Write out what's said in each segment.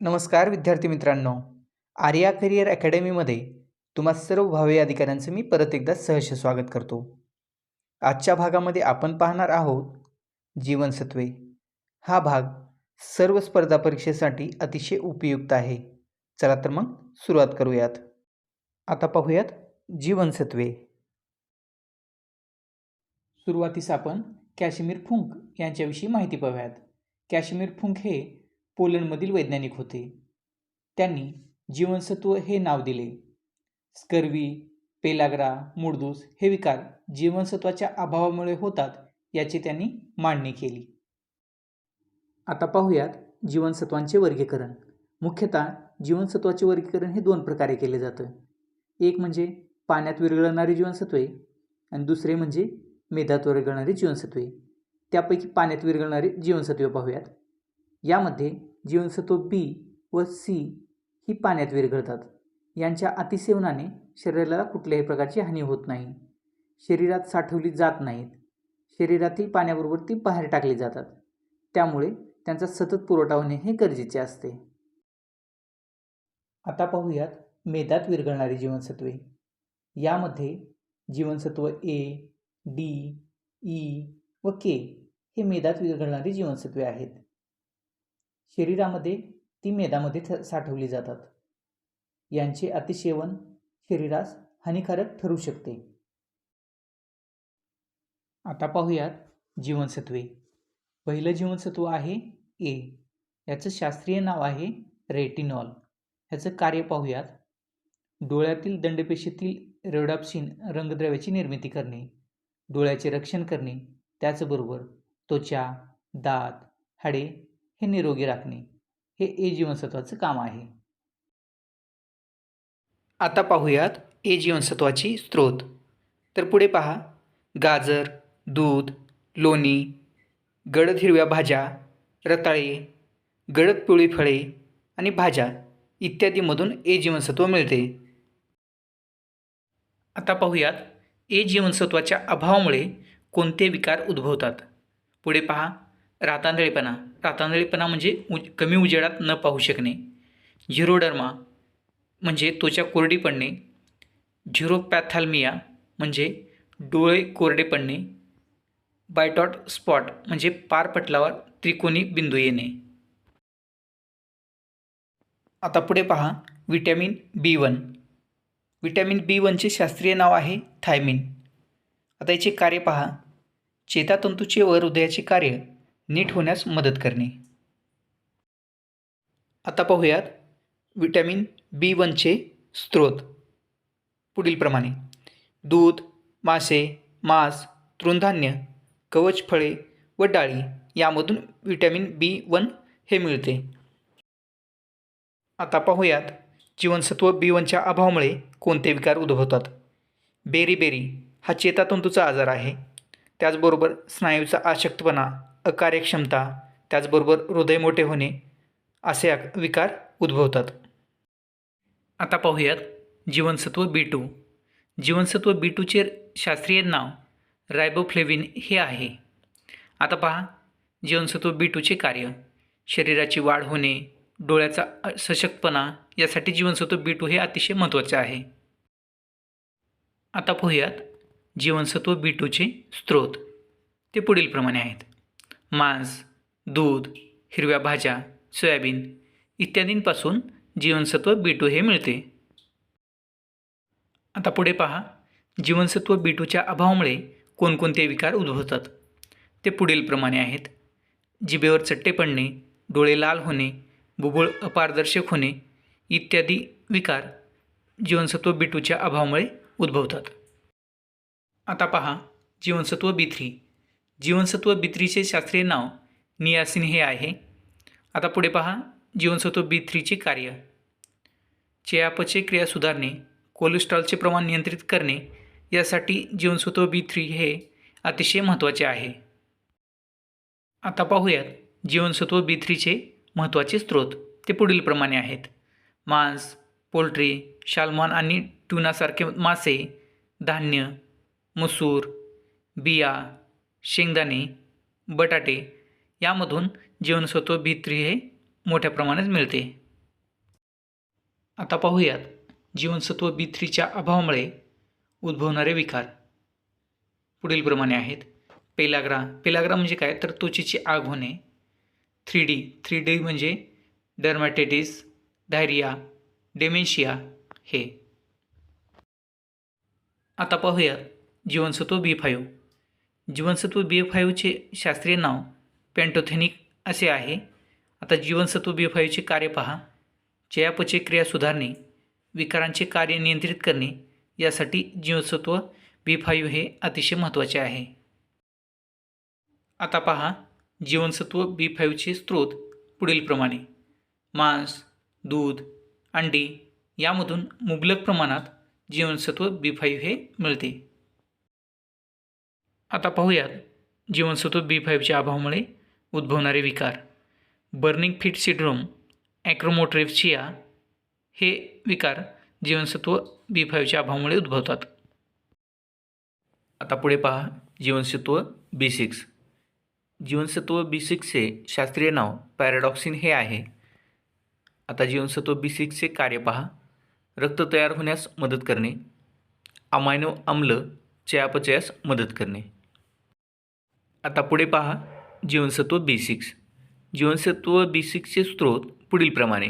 नमस्कार विद्यार्थी मित्रांनो. आर्या करिअर अकॅडमीमध्ये तुम्हा सर्व भावी अधिकाऱ्यांचं मी परत एकदा सहर्ष स्वागत करतो. आजच्या भागामध्ये आपण पाहणार आहोत जीवनसत्वे. हा भाग सर्व स्पर्धा परीक्षेसाठी अतिशय उपयुक्त आहे. चला तर मग सुरुवात करूयात. आता पाहूयात जीवनसत्वे. सुरुवातीस आपण काश्मीर फुंक यांच्याविषयी माहिती पाहूयात. काश्मीर फुंक हे पोलंडमधील वैज्ञानिक होते. त्यांनी जीवनसत्व हे नाव दिले. स्कर्वी पेलाग्रा मुडदूस हे विकार जीवनसत्वाच्या अभावामुळे होतात याची त्यांनी मांडणी केली. आता पाहूयात जीवनसत्वांचे वर्गीकरण. मुख्यतः जीवनसत्वाचे वर्गीकरण हे दोन प्रकारे केले जातं. एक म्हणजे पाण्यात विरघळणारी जीवनसत्वे आणि दुसरे म्हणजे मेधात विरघळणारी जीवनसत्वे. त्यापैकी पाण्यात विरघळणारी जीवनसत्वे पाहूयात. यामध्ये जीवनसत्व बी व सी ही पाण्यात विरघळतात. यांच्या अतिसेवनाने शरीराला कुठल्याही प्रकारची हानी होत नाही. शरीरात साठवली जात नाहीत. शरीरातील पाण्याबरोबर ती बाहेर टाकली जातात. त्यामुळे त्यांचा सतत पुरवठा होणे हे गरजेचे असते. आता पाहूयात मेदात विरघळणारी जीवनसत्वे. यामध्ये जीवनसत्व ए डी ई व के हे मेदात विरघळणारी जीवनसत्वे आहेत. शरीरामध्ये ती मेदामध्ये साठवली जातात. यांचे अतिसेवन शरीरास हानिकारक ठरू शकते. आता पाहूयात जीवनसत्वे. पहिलं जीवनसत्व आहे ए. याचं शास्त्रीय नाव आहे रेटिनॉल. ह्याचं कार्य पाहूयात. डोळ्यातील दंडपेशीतील रेवडाप्सिन रंगद्रव्याची निर्मिती करणे. डोळ्याचे रक्षण करणे. त्याचबरोबर त्वचा दात हाडे हे निरोगी राखणे हे ए जीवनसत्वाचं काम आहे. आता पाहूयात ए जीवनसत्वाची स्रोत. तर पुढे पहा. गाजर दूध लोणी गडद हिरव्या भाज्या रताळे गडद पिवळी फळे आणि भाज्या इत्यादीमधून ए जीवनसत्व मिळते. आता पाहूयात ए जीवनसत्वाच्या अभावामुळे कोणते विकार उद्भवतात? पुढे पहा. रातांदळीपणा रातांदळीपणा म्हणजे उज कमी उजेडात न पाहू शकणे. झिरोडर्मा म्हणजे त्वचा कोरडी पडणे. झिरोपॅथाल्मिया म्हणजे डोळे कोरडे पडणे. बायटॉट स्पॉट म्हणजे पारपटलावर त्रिकोणी बिंदू येणे. आता पुढे पहा vitamin B one. Vitamin B वनचे शास्त्रीय नाव आहे थायमिन. आता याचे कार्य पहा. चेतातंतूचे व हृदयाचे कार्य. नीट होण्यास मदत करणे. आता पाहूयात विटॅमिन बी वनचे स्रोत. पुढीलप्रमाणे दूध मासे मांस तृणधान्य कवच फळे व डाळी यामधून विटॅमिन बी वन हे मिळते. आता पाहूयात जीवनसत्व बी वनच्या अभावामुळे कोणते विकार उद्भवतात. बेरीबेरी हा चेतातंतूचा आजार आहे. त्याचबरोबर स्नायूचा अशक्तपणा अकार्यक्षमता त्याचबरोबर हृदय मोठे होणे असे आक- विकार उद्भवतात. आता पाहूयात जीवनसत्व बी टू जीवनसत्व बी टूचे शास्त्रीय नाव रायबोफ्लेविन हे आहे. आता पहा जीवनसत्व बी टूचे कार्य. शरीराची वाढ होणे डोळ्याचा सशक्तपणा यासाठी जीवनसत्व बी टू हे अतिशय महत्त्वाचे आहे. आता पाहूयात जीवनसत्व बी टूचे स्रोत. ते पुढीलप्रमाणे आहेत. मांस दूध हिरव्या भाज्या सोयाबीन इत्यादींपासून जीवनसत्व बी टू हे मिळते. आता पुढे पहा जीवनसत्व बी टूच्या अभावामुळे कोणकोणते विकार उद्भवतात? ते पुढीलप्रमाणे आहेत. जिभेवर चट्टे पडणे डोळे लाल होणे बुबुळ अपारदर्शक होणे इत्यादी विकार जीवनसत्व बी टूच्या अभावामुळे उद्भवतात. आता पहा जीवनसत्व बी थ्री. जीवनसत्व बी थ्रीचे शास्त्रीय नाव नियासिन हे आहे. आता पुढे पहा जीवनसत्व बी थ्रीचे कार्य. चयापचय क्रिया सुधारणे कोलेस्ट्रॉलचे प्रमाण नियंत्रित करणे यासाठी जीवनसत्व बी थ्री हे अतिशय महत्त्वाचे आहे. आता पाहूयात जीवनसत्व बी थ्रीचे महत्त्वाचे स्रोत. ते पुढीलप्रमाणे आहेत. मांस पोल्ट्री शालमॉन आणि ट्युनासारखे मासे धान्य मसूर बिया शेंगदाणे बटाटे यामधून जीवनसत्व बी थ्री हे मोठ्या प्रमाणात मिळते. आता पाहूयात जीवनसत्व बी थ्रीच्या अभावामुळे उद्भवणारे विकार. पुढीलप्रमाणे आहेत पेलाग्रा. पेलाग्रा म्हणजे काय? तर त्वचेची आग होणे. Three D. थ्री डी म्हणजे डर्मॅटेटिस डायरिया डेमेन्शिया हे. आता पाहूयात जीवनसत्व बी फाईव्ह. जीवनसत्व बी फाईव्हचे शास्त्रीय नाव पेंटोथेनिक असे आहे. आता जीवनसत्व बी फाईव्हचे कार्य पहा. चयापचय क्रिया सुधारणे विकारांचे कार्य नियंत्रित करणे यासाठी जीवनसत्व बी फाईव्ह हे अतिशय महत्त्वाचे आहे. आता पहा जीवनसत्व बी फाईव्हचे स्रोत पुढीलप्रमाणे मांस दूध अंडी यामधून मुबलक प्रमाणात जीवनसत्व बी फाईव्ह हे मिळते. आता पाहूयात. जीवनसत्व बी फाईव्हच्या अभावामुळे उद्भवणारे विकार. बर्निंग फिट सिड्रोम ॲक्रोमोट्रेप्सिया हे विकार जीवनसत्व बी फाईव्हच्या अभावामुळे उद्भवतात. आता पुढे पहा जीवनसत्व बी सिक्स जीवनसत्व बी सिक्सचे शास्त्रीय नाव पॅराडॉक्सिन हे आहे. आता जीवनसत्व बी सिक्सचे कार्य पहा. रक्त तयार होण्यास मदत करणे. अमायनो आम्ल चयापचयास मदत करणे. आता पुढे पहा जीवनसत्व बी सिक्स जीवनसत्व बी सिक्सचे स्रोत पुढीलप्रमाणे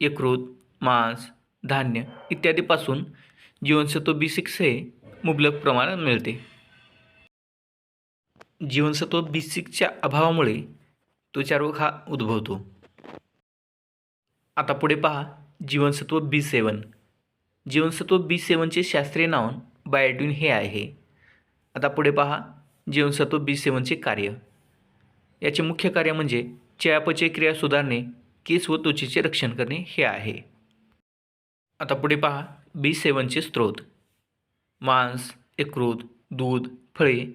यकृत मांस धान्य इत्यादीपासून जीवनसत्व बी सिक्स हे मुबलक प्रमाणात मिळते. जीवनसत्व बी सिक्सच्या अभावामुळे त्वचारोग हा उद्भवतो. आता पुढे पहा जीवनसत्व बी सेवन जीवनसत्व बी सेवनचे शास्त्रीय नाव बायोटिन हे आहे. आता पुढे पहा जीवनसत्व बी सेवनचे कार्य. याचे मुख्य कार्य म्हणजे चयापचय क्रिया सुधारणे केस व त्वचेचे रक्षण करणे हे आहे. आता पुढे पहा बी सेवनचे स्रोत. मांस यकृत दूध फळे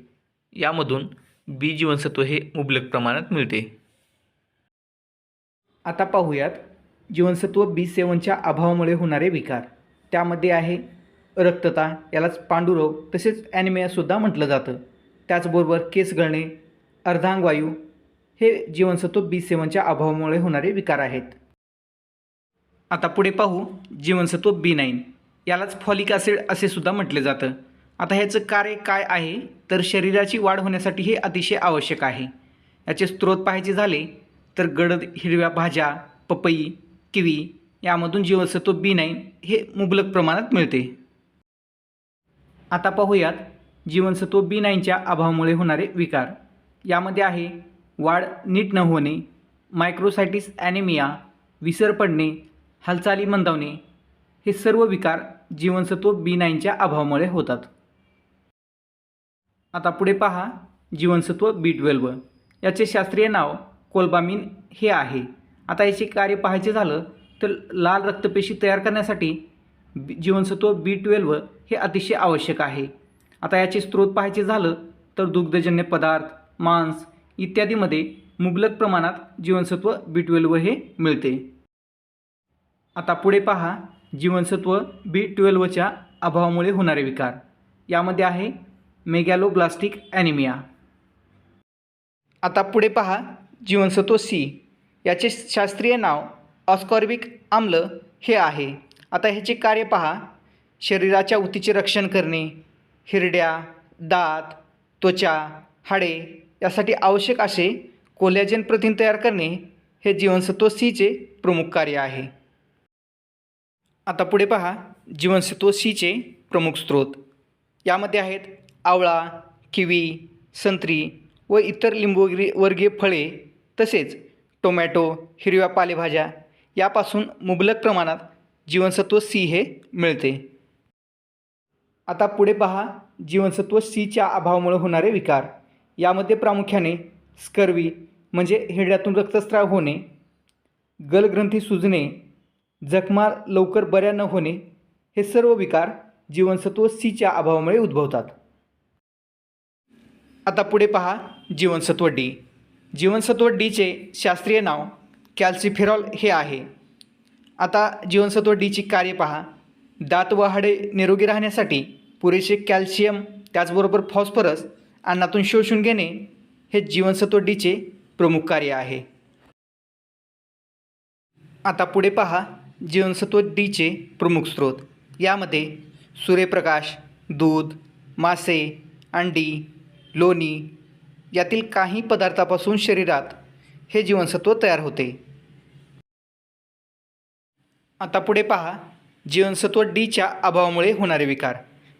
यामधून बी जीवनसत्व हे मुबलक प्रमाणात मिळते. आता पाहूयात जीवनसत्व बी सेवनच्या अभावामुळे होणारे विकार. त्यामध्ये आहे रक्तता यालाच पांडुरोग तसेच ॲनिमियासुद्धा म्हटलं जातं. त्याचबरोबर केस गळणे अर्धांगवायू हे जीवनसत्व बी सेवनच्या अभावामुळे होणारे विकार आहेत. आता पुढे पाहू जीवनसत्व बी नाईन. यालाच फॉलिक ॲसिड असे सुद्धा म्हटले जातं. आता ह्याचं कार्य काय आहे? तर शरीराची वाढ होण्यासाठी हे अतिशय आवश्यक आहे. याचे स्रोत पाहायचे झाले तर गडद हिरव्या भाज्या पपई किवी यामधून जीवनसत्व बी नाईन हे मुबलक प्रमाणात मिळते. आता पाहूयात जीवनसत्व बी नाईनच्या अभावामुळे होणारे विकार. यामध्ये आहे वाढ नीट न होणे मायक्रोसायटिस ॲनेमिया विसर पडणे हालचाली मंदावणे हे सर्व विकार जीवनसत्व बी नाईनच्या अभावामुळे होतात. आता पुढे पहा जीवनसत्व बी ट्वेल्व याचे शास्त्रीय नाव कोल्बामिन हे आहे. आता याचे कार्य पाहायचे झालं तर लाल रक्तपेशी तयार करण्यासाठी जीवनसत्व बी ट्वेल्व हे अतिशय आवश्यक आहे. आता याचे स्रोत पाहायचे झालं तर दुग्धजन्य पदार्थ मांस इत्यादीमध्ये मुबलक प्रमाणात जीवनसत्व बी ट्वेल्व हे मिळते. आता पुढे पहा जीवनसत्व बी ट्वेल्वच्या अभावामुळे होणारे विकार. यामध्ये आहे मेगॅलोब्लास्टिक ॲनिमिया आता पुढे पहा जीवनसत्व सी याचे शास्त्रीय नाव ऑस्कॉर्बिक आम्ल हे आहे. आता ह्याचे कार्य पहा शरीराच्या ऊतीचे रक्षण करणे हिरड्या दात त्वचा हाडे यासाठी आवश्यक असे कोलॅजन प्रथिन तयार करणे हे जीवनसत्व सीचे प्रमुख कार्य आहे. आता पुढे पहा जीवनसत्व सीचे प्रमुख स्रोत. यामध्ये आहेत आवळा किवी संत्री व इतर लिंबूगिरी वर्गीय फळे तसेच टोमॅटो हिरव्या पालेभाज्या. यापासून मुबलक प्रमाणात जीवनसत्व सी हे मिळते. आता पुढे पहा जीवनसत्व सीच्या अभावामुळे होणारे विकार. यामध्ये प्रामुख्याने स्कर्वी म्हणजे हिरड्यातून रक्तस्राव होणे गलग्रंथी सुजणे जखमा लवकर बऱ्या न होणे हे सर्व विकार जीवनसत्व सीच्या अभावामुळे उद्भवतात. आता पुढे पहा जीवनसत्व डी जीवनसत्व डीचे शास्त्रीय नाव कॅल्सिफेरॉल हे आहे. आता जीवनसत्व डीची कार्य पहा. दात व हाडे निरोगी राहण्यासाठी पुरेसे कॅल्शियम त्याचबरोबर फॉस्फरस अन्नातून शोषून घेणे हे जीवनसत्व डीचे प्रमुख कार्य आहे. आता पुढे पहा जीवनसत्व डीचे प्रमुख स्रोत. यामध्ये सूर्यप्रकाश दूध मासे अंडी लोणी यातील काही पदार्थापासून शरीरात हे जीवनसत्व तयार होते. आता पुढे पहा जीवनसत्व डीच्या अभावामुळे होणारे विकार.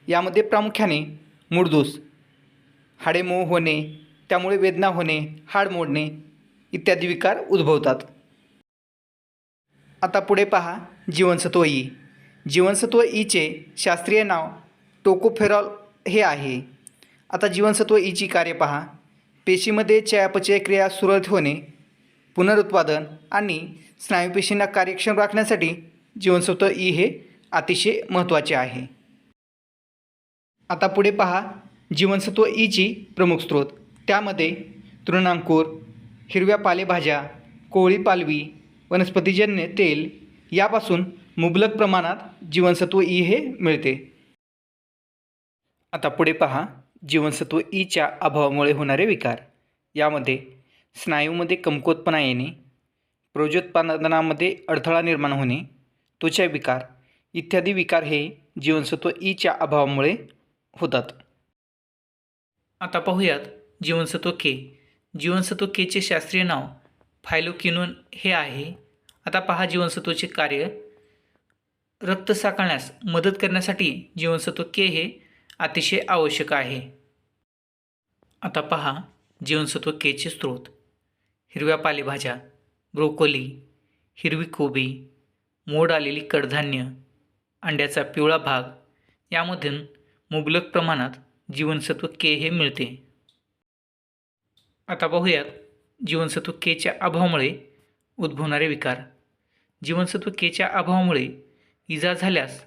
यामध्ये प्रामुख्याने मुडदूस हाडे मऊ होणे त्यामुळे वेदना होणे हाड मोडणे इत्यादी विकार उद्भवतात. आता पुढे पहा जीवनसत्व ई. जीवनसत्व ईचे शास्त्रीय नाव टोकोफेरॉल हे आहे. आता जीवनसत्व ईची कार्य पहा. पेशीमध्ये चयापचय क्रिया सुरळीत होणे पुनरुत्पादन आणि स्नायूपेशींना कार्यक्षम राखण्यासाठी जीवनसत्व ई हे अतिशय महत्त्वाचे आहे. आता पुढे पहा. जीवनसत्व e ईची प्रमुख स्रोत. त्यामध्ये तृणांकूर हिरव्या पालेभाज्या कोळी पालवी वनस्पतीजन्य तेल यापासून मुबलक प्रमाणात जीवनसत्व ई हे मिळते. आता पुढे पहा. जीवनसत्व e ईच्या अभावामुळे होणारे विकार. यामध्ये स्नायूमध्ये कमकुवतपणा येणे प्रोजोत्पादनामध्ये अडथळा निर्माण होणे त्वचा विकार इत्यादी विकार हे जीवनसत्व ईच्या अभावामुळे होतात. आता पाहूयात जीवनसत्व के जीवनसत्व केचे शास्त्रीय नाव फायलोकिनोन हे आहे. आता पहा जीवनसत्वाचे कार्य. रक्त साकळण्यास मदत करण्यासाठी जीवनसत्व के हे अतिशय आवश्यक आहे. आता पहा जीवनसत्व केचे स्रोत. हिरव्या पालेभाज्या ब्रोकोली हिरवी कोबी मोड आलेली कडधान्य अंड्याचा पिवळा भाग यामधून मुबलक प्रमाणात जीवनसत्व के हे मिळते. आता पाहूयात जीवनसत्व केच्या अभावामुळे उद्भवणारे विकार. जीवनसत्व केच्या अभावामुळे इजा झाल्यास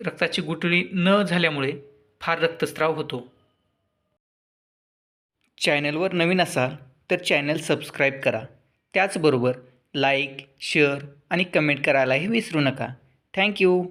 रक्ताची गुठळी न झाल्यामुळे फार रक्तस्राव होतो. चॅनलवर नवीन असाल तर चॅनल सबस्क्राईब करा. त्याचबरोबर लाईक शेअर आणि कमेंट करायलाही विसरू नका. थँक्यू